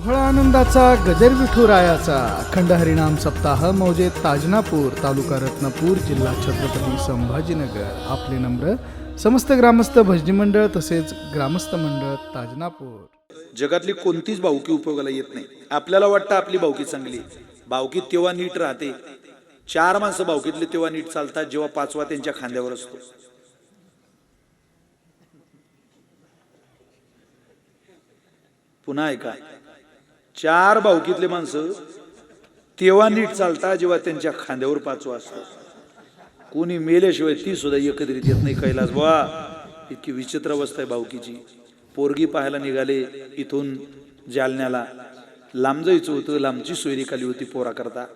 सोहळा आनंदाचा गजर विठुरायाचा अखंड हरिणाम सप्ताह मौजे ताजनापूर तालुका रत्नापूर जिल्हा छत्रपती संभाजीनगर. आपले नम्र समस्त ग्रामस्थ भजनी मंडळ तसेच ग्रामस्थ मंडळ ताजनापूर. जगातली कोणतीच भावकी उपयोगाला येत नाही. आपल्याला वाटतं आपली भावकी चांगली. भावकी तेव्हा नीट राहते. चार माणसं भावकीतले तेव्हा नीट चालतात जेव्हा पाचवा त्यांच्या खांद्यावर असतो. पुन्हा ऐका. चार भावकीतले माणसं तेव्हा नीट चालतात जेव्हा त्यांच्या खांद्यावर पाचवा असतो. कोणी मेल्याशिवाय ती सुद्धा एकत्रित येत नाही कैलास बा इतकी विचित्र अवस्था आहे भावकीची पोरगी पाहायला निघाले इथून जालन्याला. लांब जायचं होतं लांबची सोयरी खाली होती पोरा करता.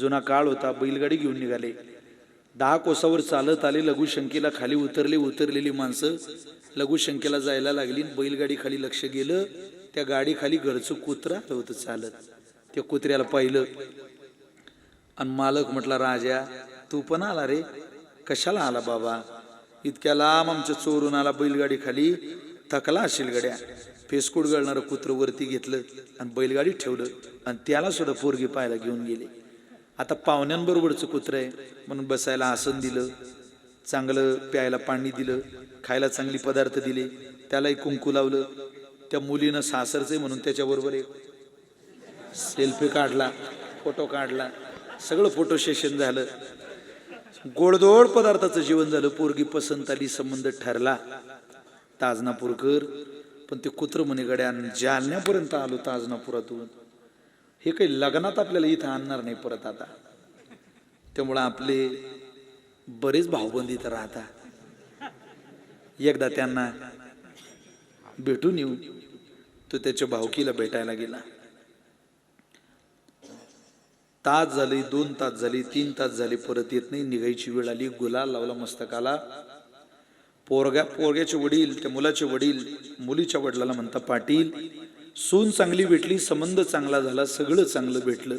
जुना काळ होता बैलगाडी घेऊन निघाले. दहा कोसावर चालत आले लघुशंकेला खाली उतरले उतरलेली माणसं लघुशंकेला जायला लागली बैलगाडी खाली लक्ष गेलं. त्या गाडीखाली घरचं कुत्रं आलं होतं चालत. त्या कुत्र्याला पाहिलं. आणि मालक म्हटला राजा तू पण आला रे. कशाला आला बाबा? इतक्या लांब आमच्या चोरून आला बैलगाडी खाली थकला असेल गड्या. फेसकूड गळणारं कुत्र वरती घेतलं आणि बैलगाडी ठेवलं. आणि त्याला सुद्धा पोरगी पाहायला घेऊन गेले. आता पाहुण्यांबरोबरचं कुत्र आहे. म्हणून बसायला आसन दिलं. चांगलं प्यायला पाणी दिलं. खायला चांगली पदार्थ दिले. त्यालाही कुंकू लावलं. त्या मुलीनं सासरचे म्हणून त्याच्याबरोबर एक सेल्फी काढला फोटो काढला. सगळं फोटो सेशन झालं. गोडदोड पदार्थाचं जीवन झालं. पोरगी पसंत आली संबंध ठरला. ताजनापूरकर पण ते कुत्र म्हणे गड्या जालन्यापर्यंत आलो ताजनापुरातून. हे काही लग्नात आपल्याला इथं आणणार नाही परत आता. त्यामुळं आपले बरेच भावबंदी तर राहतात. एकदा त्यांना भेटून येऊ. तो त्याच्या भावकीला भेटायला गेला. तास झाले दोन तास झाले तीन तास झाले परत येत नाही. निघायची वेळ आली. गुलाल लावला मस्तकाला. पोरग्या पोरग्याचे वडील त्या मुलाचे वडील मुलीच्या वडिलाला म्हणता पाटील सून चांगली भेटली संबंध चांगला झाला सगळं चांगलं भेटलं.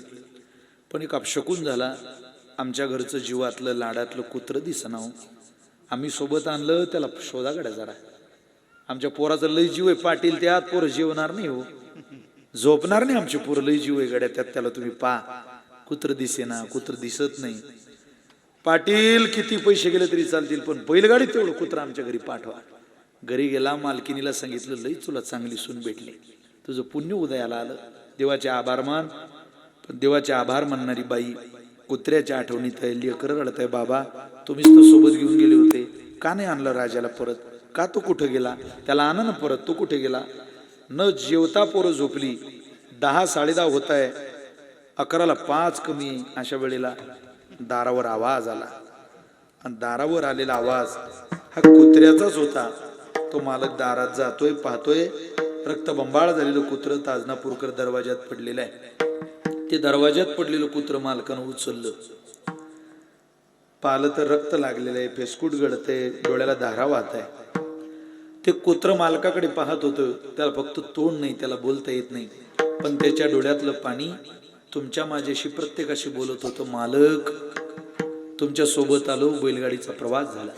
पण एक अपशकून झाला. आमच्या घरचं जीवातलं लाडातलं कुत्र दिसना हो. आम्ही सोबत आणलं त्याला शोधा जरा. आमच्या पोराचं लय जीव आहे पाटील त्यात पोरं जेवणार नाही हो. झोपणार नाही आमचे पोरं लय जीव आहे गड्या त्यात त्याला तुम्ही पा कुत्र दिसेना कुत्र दिसत नाही. पाटील किती पैसे गेले तरी चालतील पण बैलगाडी तेवढं कुत्र आमच्या घरी पाठवा. घरी गेला मालकिनीला सांगितलं लई तुला चांगली सून भेटली. तुझं पुण्य उदयाला आलं. देवाचे आभार मान. पण देवाचे आभार मानणारी बाई कुत्र्याच्या आठवणीत आहे लेकर रडत आहे बाबा. तुम्हीच तर सोबत घेऊन गेले होते. का नाही आणलं राजाला परत? का तो कुठं गेला? त्याला आणा ना परत तो कुठे गेला? न जेवता पोरं झोपली. दहा साडेदहा होत आहे अकराला पाच कमी अशा वेळेला दारावर आवाज आला. आणि दारावर आलेला आवाज हा कुत्र्याचाच होता. तो मालक दारात जातोय पाहतोय. रक्तबंबाळ झालेलं कुत्र ताजनापूरकर दरवाज्यात पडलेलं आहे. ते दरवाज्यात पडलेलं कुत्र मालकानं उचललं. पाहिलं तर रक्त लागलेलं आहे फेसकूट गळते डोळ्याला धारा वाहत आहे ते कुत्र मालकाकडे पाहत होतं. त्याला फक्त तोंड नाही त्याला बोलता येत नाही. पण त्याच्या डोळ्यातलं पाणी तुमच्या माझ्याशी प्रत्येकाशी बोलत होतं मालक तुमच्यासोबत आलो बैलगाडीचा प्रवास झाला.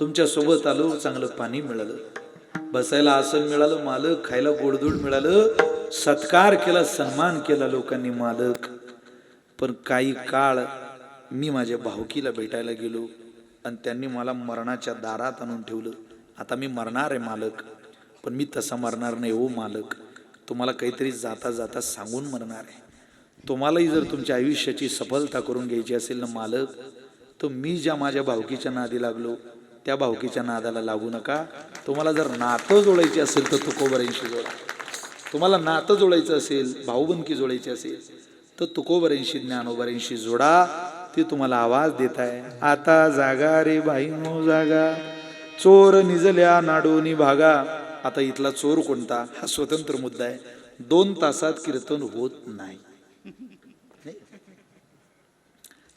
तुमच्यासोबत आलो चांगलं पाणी मिळालं. बसायला आसन मिळालं मालक खायला गोडधोड मिळालं सत्कार केला सन्मान केला लोकांनी मालक. पण काही काळ मी माझ्या भावकीला भेटायला गेलो आणि त्यांनी मला मरणाच्या दारात आणून ठेवलं. आता मी मरणार आहे मालक पण मी तसा मरणार नाही हो मालक. तुम्हाला काहीतरी जाता जाता सांगून मरणार आहे. तुम्हालाही जर तुमच्या आयुष्याची सफलता करून घ्यायची असेल ना मालक तर मी ज्या माझ्या भावकीच्या नादी लागलो त्या भावकीच्या नादाला लागू नका. तुम्हाला जर नातं जोडायचे असेल तर तुकोबऱ्यांशी जोडा. तुम्हाला नातं जोडायचं असेल भाऊबंदकी जोडायची असेल तर तुकोबऱ्यांशी ज्ञानोबऱ्यांशी जोडा. ते तुम्हाला आवाज देत आहे. आता जागा रे बाईनो जागा. चोर निजल्या नाडोनी भागा. आता इथला चोर कोणता? हा स्वतंत्र मुद्दा आहे. दोन तासात कीर्तन होत नाही. नाही?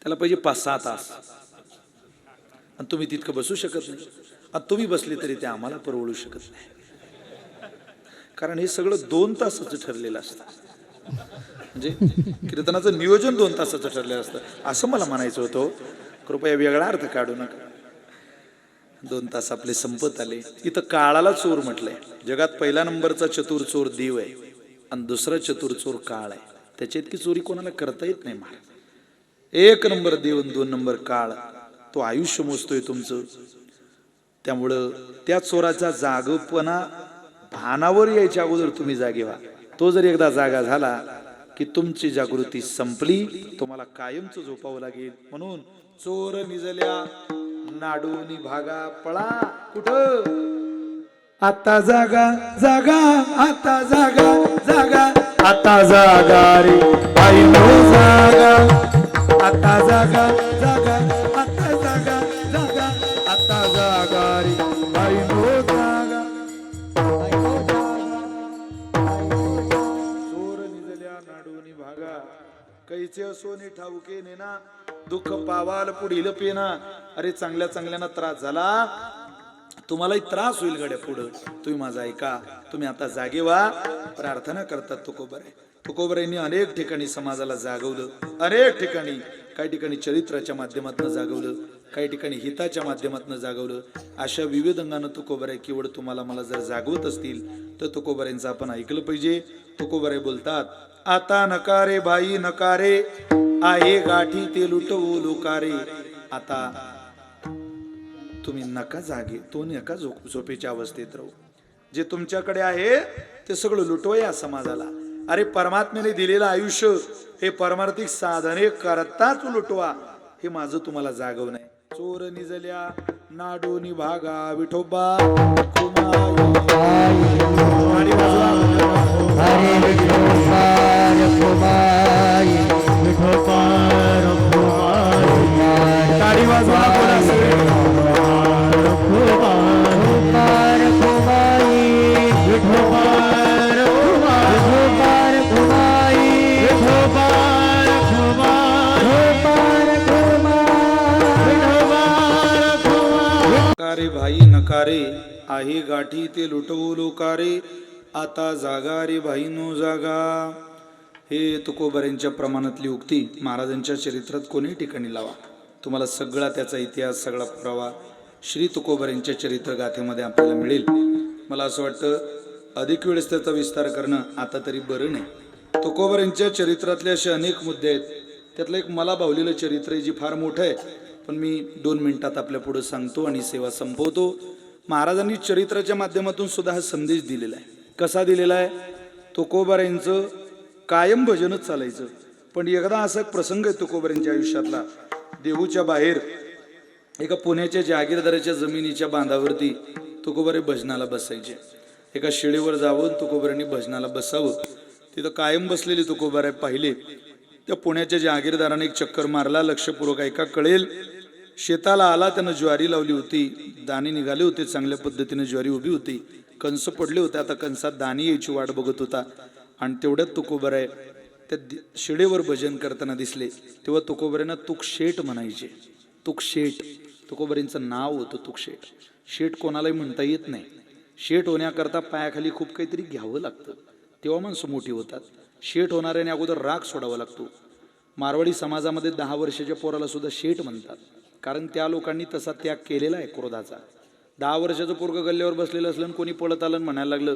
त्याला पाहिजे पाच सहा तास. आणि तुम्ही तितकं बसू शकत नाही. आणि तुम्ही बसले तरी ते आम्हाला परवडू शकत नाही. कारण हे सगळं दोन तासाचं ठरलेलं असतं. म्हणजे कीर्तनाचं नियोजन दोन तासाचं ठरलेलं असतं. असं मला म्हणायचं होतं. कृपया वेगळा अर्थ काढू नका. दोन तास आपले संपत आले. इथं काळाला चोर म्हटलंय. जगात पहिला नंबरचा चतुर चोर देव आहे आणि दुसरा चतुर चोर काळ आहे. त्याच्या इतकी चोरी कोणाला करता येत नाही महाराज. एक नंबर देऊन दोन नंबर काळ तो आयुष्य मोजतोय तुमचं. त्यामुळं त्या चोराचा जागपणा भानावर यायच्या अगोदर तुम्ही जागे व्हा. तो जर एकदा जागा झाला की तुमची जागृती संपली तुम्हाला कायमच झोपावं लागेल. म्हणून चोर निजल्या नाडूनी भागा पळा. कुठं? आता जागा जागा आता जागा जागा. आता जागा रे बाई नो जागा. आता जागा जागा आता जागा जागा. आता जागा रे बाई नो जागा. चोर निजल्या नाडूनी भागा. कैचे सोने ठाऊके नेना. दुःख पावाल पुढील पेना अरे चांगल्या चांगल्यानं त्रास झाला. तुम्हालाही त्रास होईल गड्या पुढं. तुम्ही माझा ऐका. तुम्ही आता जागे व्हा. प्रार्थना करतात तुकोबरे. तुकोबरेंनी अनेक ठिकाणी समाजाला जागवलं. अनेक ठिकाणी काही ठिकाणी चरित्राच्या माध्यमातून जागवलं. काही ठिकाणी हिताच्या माध्यमातून जागवलं. अशा विविध अंगानं तुकोबरे केवळ तुम्हाला मला जर जागवत असतील तर तुकोबरेंचं आपण ऐकलं पाहिजे. तुकोबरे बोलतात आता नकारे बाई नकारे आहे गाठी ते लुटवू लोकारे आता तुम्ही नका जागे तो नका झोप झोपेच्या अवस्थेत राहू. जे तुमच्याकडे आहे ते सगळं लुटव या समाजाला. अरे परमात्म्याने दिलेलं आयुष्य हे परमार्थिक साधने करताच लुटवा. हे माझं तुम्हाला जागव नाही चोर निजल्या नाडोनी भागा विठोबा. हरे टाळी वाजवा भाई आहे गाठी ते लुटवू लोकारे आता जागा रे भाई नो जागा. हे तुकोबऱ्यांच्या प्रमाणातली उक्ती महाराजांच्या चरित्रात कोणीही ठिकाणी लावा? तुम्हाला सगळा त्याचा इतिहास सगळा पुरावा श्री तुकोबऱ्यांच्या चरित्र गाथेमध्ये आपल्याला मिळेल. मला असं वाटतं अधिक वेळेस त्याचा विस्तार करणं आता तरी बरं नाही. तुकोबऱ्यांच्या चरित्रातले असे अनेक मुद्दे आहेत. त्यातलं एक मला भावलेलं चरित्र आहे जी फार मोठं आहे. पण मी दोन मिनिटात आपल्या पुढे सांगतो आणि सेवा संपवतो. महाराजांनी चरित्राच्या माध्यमातून सुद्धा हा संदेश दिलेला आहे. कसा दिलेला आहे? तुकोबाऱ्यांचं कायम भजनच चालायचं. पण एकदा असा एक प्रसंग आहे तुकोबाऱ्यांच्या आयुष्यातला. देहूच्या बाहेर एका पुण्याच्या जहागीरदाराच्या जमिनीच्या बांधावरती तुकोबारे भजनाला बसायचे. एका शिळेवर जावं तुकोबाऱ्यांनी भजनाला बसावं. तिथं कायम बसलेले तुकोबारे पाहिले. त्या पुण्याच्या जहागीरदाराने एक चक्कर मारला. लक्षपूर्वक ऐका कळेल शेताला आला त्यानं ज्वारी लावली होती. दाणे निघाले होते चांगल्या पद्धतीने ज्वारी उभी होती. कंस पडले होते आता कंसात दाणे यायची वाट बघत होता. आणि तेवढ्यात तुकोबर आहे त्या दि- शिडेवर भजन करताना दिसले. तेव्हा तुकोबऱ्यांना तुक शेट म्हणायचे. तुक शेट तुकोबरींचं नाव होतं तुक शेट शेट कोणालाही म्हणता येत नाही. शेट होण्याकरता पायाखाली खूप काहीतरी घ्यावं लागतं. तेव्हा माणसं मोठी होतात. शेट होणाऱ्याने अगोदर राग सोडावा लागतो. मारवाडी समाजामध्ये दहा वर्षाच्या पोराला सुद्धा शेट म्हणतात. कारण त्या लोकांनी तसा त्याग केलेला आहे क्रोधाचा. दहा वर्षाचं पोरग गल्ल्यावर बसलेलं असलं आणि कोणी पळत आलं म्हणायला लागलं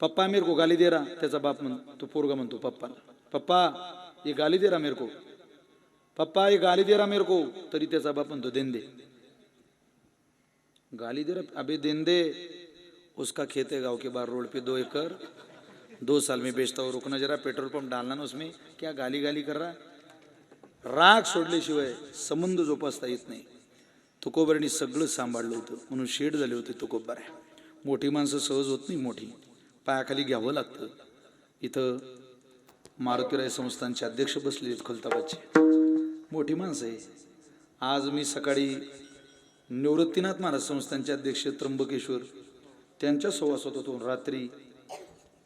पप्पा मेरे को गाली दे रहा त्याचा बाप म्हण तो पोरगा म्हणतो पप्पा पप्पा ये गाली दे रहा मेरेको. पप्पा ये गाली दे रहा मेरेको. तरी त्याचा बाप म्हणतो देन दे गाली दे रहा अबे देन दे उसका खेत है गाव के बाहर रोड पे दो एकड़ दो साल में बेचता हूँ रुकना जरा पेट्रोल पंप डालना ना उसमें क्या गाली गाली कर रहा है? राग सोडल्याशिवाय संबंध जोपासता येत नाही. तुकोबारांनी सगळं सांभाळलं होतं. म्हणून शेड झाले होते तुकोबार. मोठी माणसं सहज होत नाही मोठी. पायाखाली घ्यावं लागतं. इथं मारुतीराय संस्थानचे अध्यक्ष बसले आहेत खुलताबादचे. मोठी माणसं आहे. आज मी सकाळी निवृत्तीनाथ महाराज संस्थानचे अध्यक्ष त्र्यंबकेश्वर त्यांच्या सहवासात होतो रात्री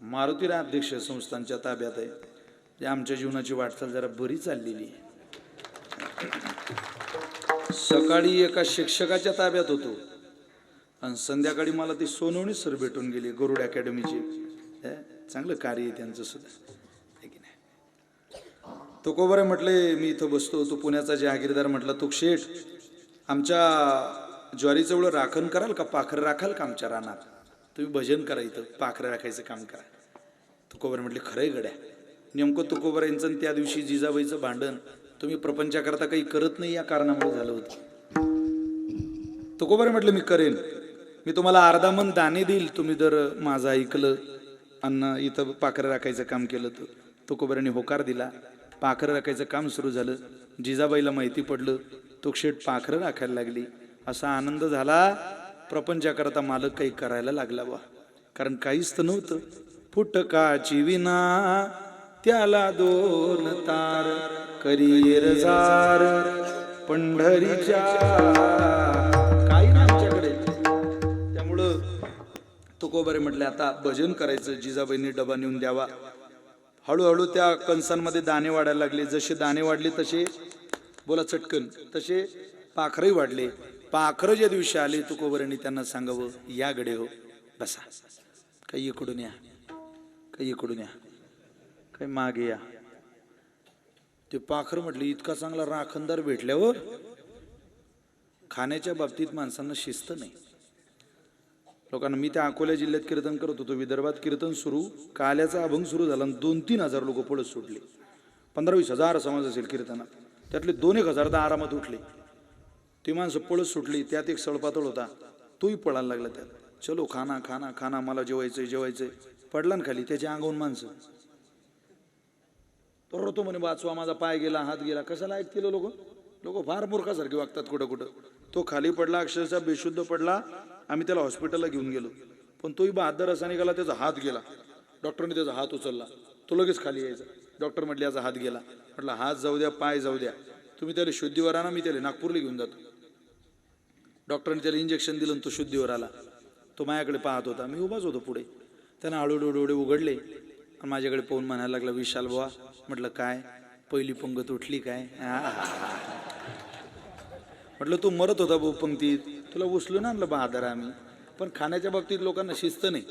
मारुतीराय अध्यक्ष संस्थानच्या ताब्यात आहे. आमच्या जीवनाची वाटचाल जरा बरी चाललेली आहे. सकाळी एका शिक्षकाच्या ताब्यात होतो. आणि संध्याकाळी मला ती सोनवणी सर भेटून गेली गरुड अकॅडमीची. चांगलं कार्य आहे त्यांचं सुद्धा. है की नाही? तुकोबरे म्हटले मी इथं बसतो तो पुण्याचा जहागीरदार म्हटला तो शेठ आमच्या ज्वारीचं एवढं राखण कराल का? पाखरं राखाल का आमच्या रानात? तुम्ही भजन करा इथं पाखरं राखायचं काम करा. तुकोबर म्हटले खरंय गड्या. नेमकं तुकोबर यांचं आणि त्या दिवशी जिजाबाईचं भांडण तुम्ही प्रपंचाकरता काही करत नाही या कारणामुळे झालं होतं. तुकोबर म्हटलं मी करेन. मी तुम्हाला अर्धा मन दाणे देईल. तुम्ही जर माझं ऐकलं अन्न इथं पाखरं राखायचं काम केलं तर. तुकोबराने होकार दिला. पाखरं राखायचं काम सुरू झालं. जिजाबाईला माहिती पडलं तुकशेट पाखरं राखायला लागली. असा आनंद झाला प्रपंचाकरता मालक काही करायला लागला बा. कारण काहीच तर नव्हतं. फुटकाची विना त्याला दोन तार. करियर जार पंढरीच्या काही नाही आमच्याकडे. त्यामुळं तुकोबारे म्हटले आता भजन करायचं जिजाबाईंनी डबा नेऊन द्यावा. हळूहळू त्या कणसांमध्ये दाणे वाढायला लागले. जसे दाणे वाढले तसे बोला चटकन तसे पाखरही वाढले. पाखरं ज्या दिवशी आले तुकोबऱ्यांनी त्यांना सांगावं या गडे हो बसा. काही इकडून या काही इकडून या काही मागे या. ते पाखर म्हटले इतका चांगला राखणदार भेटल्यावर खाण्याच्या बाबतीत माणसांना शिस्त नाही. लोकांना मी त्या अकोला जिल्ह्यात कीर्तन करत होतो विदर्भात कीर्तन सुरू काल्याचा अभंग सुरू झाला आणि दोन तीन हजार लोक पळत सुटले पंधरा वीस हजार समाज असेल कीर्तनात. त्यातले दोन एक हजार तर आरामात उठले. ती माणसं पळत सुटली त्यात एक सळपातळ होता. तोही पळायला लागला त्यात. चलो खाना खाना खाना मला जेवायचंय जेवायचंय. पडला ना खाली त्याच्या अंगावून माणसं. तो तो म्हणे वाचवा माझा पाय गेला हात गेला. कशाला ऐकतील हो लोक? लोक फार मूर्खासारखे वागतात कुठं कुठं तो खाली पडला अक्षरशः बेशुद्ध पडला आम्ही त्याला हॉस्पिटलला घेऊन गेलो. पण तोही बहादर असा निघाला त्याचा हात गेला. डॉक्टरने त्याचा हात उचलला. तो लगेच खाली यायचा. डॉक्टर म्हटले याचा हात गेला. म्हटलं हात जाऊ द्या पाय जाऊ द्या. तुम्ही त्याला शुद्धीवर आणा मी त्याला नागपूरला घेऊन जातो. डॉक्टरने त्याला इंजेक्शन दिलं तो शुद्धीवर आला. तो माझ्याकडे पाहत होता. मी उभाच होतो पुढे. त्यानं हळूहळू डोळे उघडले. आणि माझ्याकडे पाहून म्हणायला लागला विशाल बुवा म्हटलं काय? पहिली पंगत उठली काय? म्हटलं तू मरत होता भाऊ पंक्तीत तुला उचलून आणलं बहादर आम्ही. पण खाण्याच्या बाबतीत लोकांना शिस्त नाही.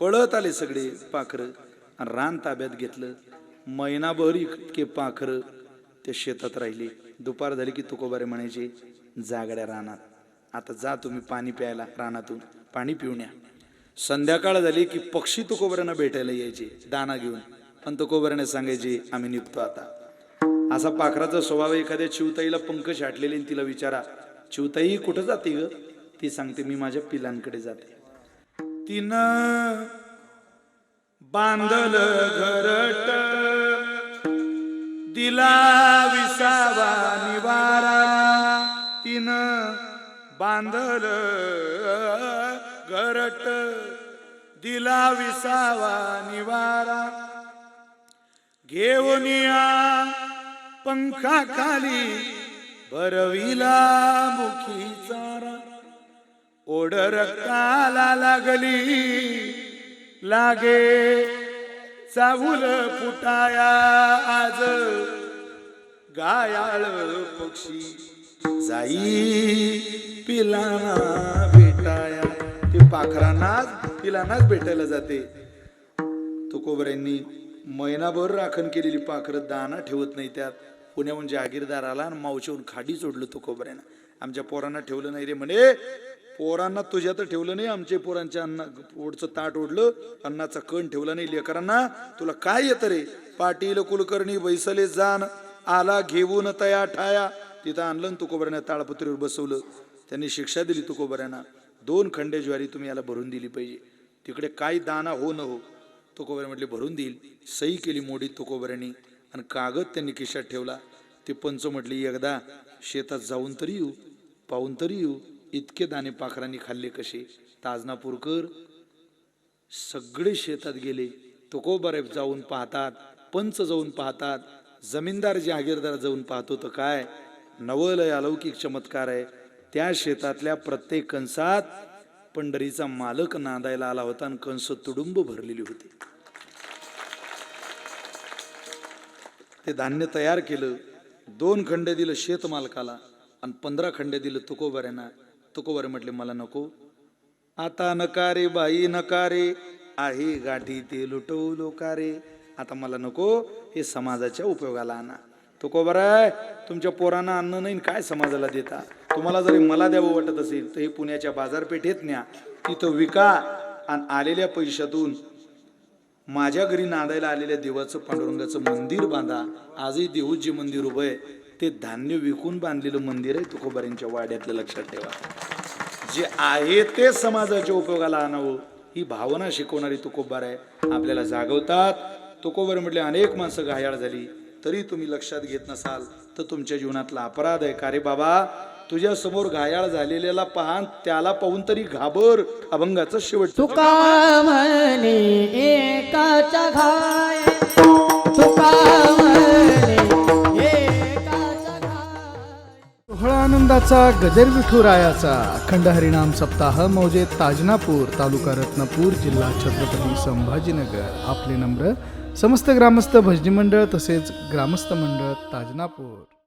पळत आले सगळे पाखरं आणि रान ताब्यात घेतलं. महिनाभर इतके पाखरं त्या शेतात राहिले. दुपार झाली की तुकोबारे म्हणायचे जागड्या रानात. आता जा तुम्ही पाणी प्यायला रानातून. पाणी पिऊन या. संध्याकाळ झाली की पक्षी तुकोबऱ्यांना भेटायला यायचे दाना घेऊन. पण तुकोबऱ्याने सांगायची आम्ही निघतो आता. असा पाखराचा स्वभाव एखाद्या चिवताईला पंख छाटलेले आणि तिला विचारा चिवताई कुठं जाते ग? ती सांगते मी माझ्या पिलांकडे जाते. तिनं बांधल घरट दिला विसावा निवारा. तिनं बांधल घरट दिला विसावा निवारा. घेऊन या पंखा खाली बरविला मुखी चारा. ओढ रक्ताला लागली लागे चावूल फुटाया आज. गायाळ पक्षी जाई पिलाना भेटाया. ते पाखरांनाच पिलांनाच भेटायला जाते. तुकोबऱ्यांनी महिनाभर राखण केलेली पाखरं दाना ठेवत नाही त्यात. पुण्याहून जहागीरदार आला आणि मावशीहून खाडी सोडलं तुकोबऱ्यानं आमच्या पोरांना ठेवलं नाही रे म्हणे. पोरांना तुझ्या तर ठेवलं नाही आमच्या पोरांच्या अन्न पोटचं ताट ओढलं अन्नाचा कण ठेवला नाही लेकरांना. तुला काय येतं रे? पाटील कुलकर्णी बैसले जाण आला घेऊन तया ठाया. तिथं आणलं आणि तुकोबऱ्यानं ताळपत्रीवर बसवलं. त्यांनी शिक्षा दिली तुकोबऱ्यांना दोन खंडे ज्वारी तुम्ही याला भरून दिली पाहिजे. तिकडे काय दाना हो न हो. तुकोबारे म्हटले भरून देईल. सही केली मोडी तुकोबऱ्यांनी आणि कागद त्यांनी खिशात ठेवला. ते पंच म्हटली एकदा शेतात जाऊन तरी येऊ पाहून तरी येऊ इतके दाणे पाखरांनी खाल्ले कसे? ताजनापूरकर सगळे शेतात गेले. तुकोबारे जाऊन पाहतात पंच जाऊन पाहतात जमीनदार जहागीरदार जाऊन पाहतो तर काय? नवलय अलौकिक चमत्कार आहे. त्या शेतातल्या प्रत्येक कंसात पंढरीचा मालक नांदायला आला होता आणि कंस तुडुंब भरलेली होती. ते धान्य तयार केलं दोन खंडे दिलं शेत मालकाला आणि पंधरा खंडे दिलं तुकोबऱ्यांना. तुकोबरे म्हटले मला नको. आता नकारे बाई नकारे आहे गाठी ते लुटवलो का रे? आता मला नको हे समाजाच्या उपयोगाला आणा. तुकोबराय तुमच्या पोरांना अन्न नाही काय समाजाला देता? तुम्हाला जरी मला द्यावं वाटत असेल तर हे पुण्याच्या बाजारपेठेत न्या. तिथं विका आणि आलेल्या पैशातून माझ्या घरी नांदायला आलेल्या देवाचं पांडुरंगाचं मंदिर बांधा. आजही देऊत जे मंदिर उभं आहे ते धान्य विकून बांधलेलं मंदिर आहे. तुकोबारींच्या वाड्यातलं लक्षात ठेवा. जे आहे ते समाजाच्या उपयोगाला आणावं. ही भावना शिकवणारी तुकोबार आहे. आपल्याला जागवतात. तुकोबार म्हटले अनेक माणसं घायाळ झाली. तरी तुम्ही लक्षात घेत नसाल तर तुमच्या जीवनातला अपराध आहे. का रे बाबा? तुझ्या समोर घायाळ झालेल्याला पाहान त्याला पाहून तरी घाबर अभंगाचं शेवट. तुका म्हणे घाय. तुका सोहळा आनंदाचा गजर विठुरायाचा. अखंड हरिनाम सप्ताह मौजे ताजनापूर तालुका रत्नापूर जिल्हा छत्रपती संभाजीनगर. आपले नम्र समस्त ग्रामस्थ भजनी मंडळ तसेच ग्रामस्थ मंडळ ताजनापूर.